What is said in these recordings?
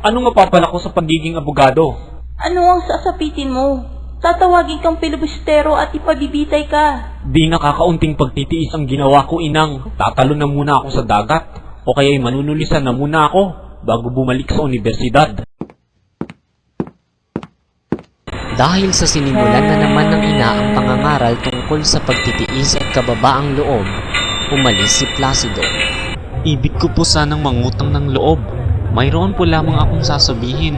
Ano nga papala ko sa pagiging abogado? Ano ang sasapitin mo? Tatawagin kang pilibustero at ipabibitay ka. Di nakakaunting pagtitiis ang ginawa ko inang. Tatalo na muna ako sa dagat. O kaya'y manunulisan na muna ako bago bumalik sa universidad. Dahil sa sinimulan na naman ng ina ang pangangaral tungkol sa pagtitiis at kababaang loob, umalis si Placido. Ibig ko po sanang mangutang ng loob. Mayroon po lamang akong sasabihin.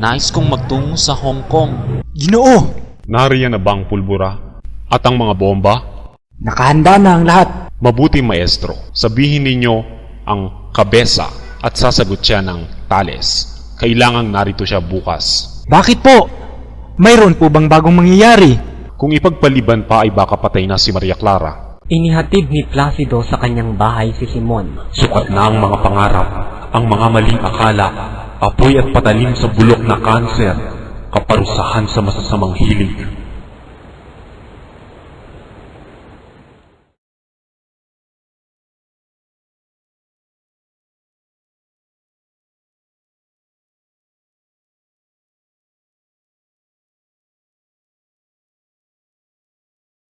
Nais kong magtungo sa Hong Kong. Ginoo! Nariyan na ba ang pulbura? At ang mga bomba? Nakahanda na ang lahat. Mabuti maestro, sabihin ninyo ang kabesa at sasagot siya ng tales. Kailangang narito siya bukas. Bakit po? Mayroon po bang bagong mangyayari? Kung ipagpaliban pa ay baka patay na si Maria Clara. Inihatid ni Placido sa kanyang bahay si Simon. Sukat na ang mga pangarap, ang mga maling akala, apoy at patalim sa bulok na kanser, kaparusahan sa masasamang hilig.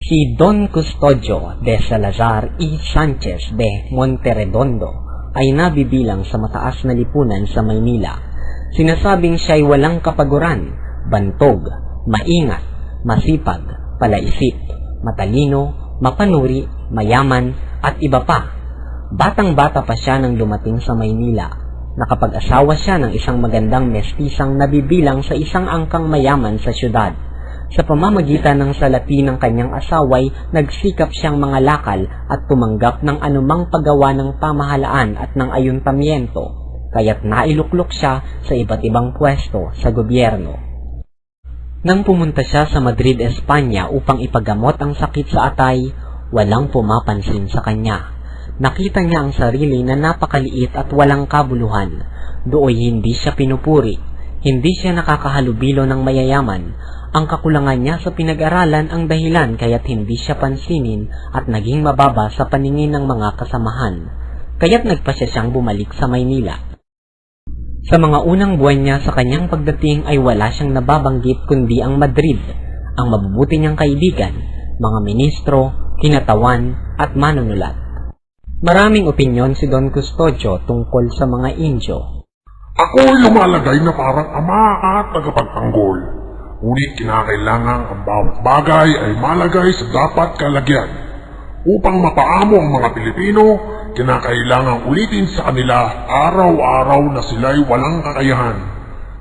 Si Don Custodio de Salazar y Sanchez de Monteredondo ay nabibilang sa mataas na lipunan sa Maynila. Sinasabing siya'y walang kapaguran, bantog, maingat, masipag, palaisip, matalino, mapanuri, mayaman, at iba pa. Batang-bata pa siya nang dumating sa Maynila. Nakapag-asawa siya ng isang magandang mestisang nabibilang sa isang angkang mayaman sa syudad. Sa pamamagitan ng salapi ng kanyang asaway, nagsikap siyang mga lakal at tumanggap ng anumang paggawa ng pamahalaan at ng ayuntamiento, kaya't nailuklok siya sa iba't ibang pwesto sa gobyerno. Nang pumunta siya sa Madrid, Espanya upang ipagamot ang sakit sa atay, walang pumapansin sa kanya. Nakita niya ang sarili na napakaliit at walang kabuluhan. Dooy hindi siya pinupuri. Hindi siya nakakahalubilo ng mayayaman. Ang kakulangan niya sa pinag-aralan ang dahilan kaya't hindi siya pansinin at naging mababa sa paningin ng mga kasamahan. Kaya't nagpasya siyang bumalik sa Maynila. Sa mga unang buwan niya sa kanyang pagdating ay wala siyang nababanggit kundi ang Madrid, ang mabubuti niyang kaibigan, mga ministro, kinatawan at manunulat. Maraming opinyon si Don Custodio tungkol sa mga Indio. Ako ay lumalagay na parang ama at tagapagtanggol. Ngunit kinakailangan ang bawat bagay ay malagay sa dapat kalagyan. Upang mapaamo ang mga Pilipino, kinakailangan ulitin sa kanila araw-araw na sila'y walang kakayahan.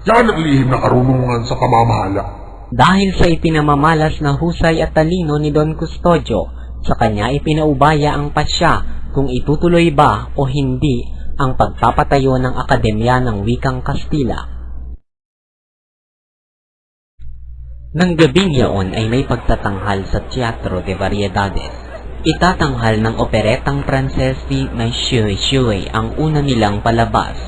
Yan ang lihim na karunungan sa pamamahala. Dahil sa ipinamamalas na husay at talino ni Don Custodio, sa kanya ipinaubaya ang pasya kung itutuloy ba o hindi ang pagpapatayo ng Akademya ng Wikang Kastila. Nang gabing yaon ay may pagtatanghal sa Teatro de Variedades. Itatanghal ng operetang ni Monsieur Chouet ang una nilang palabas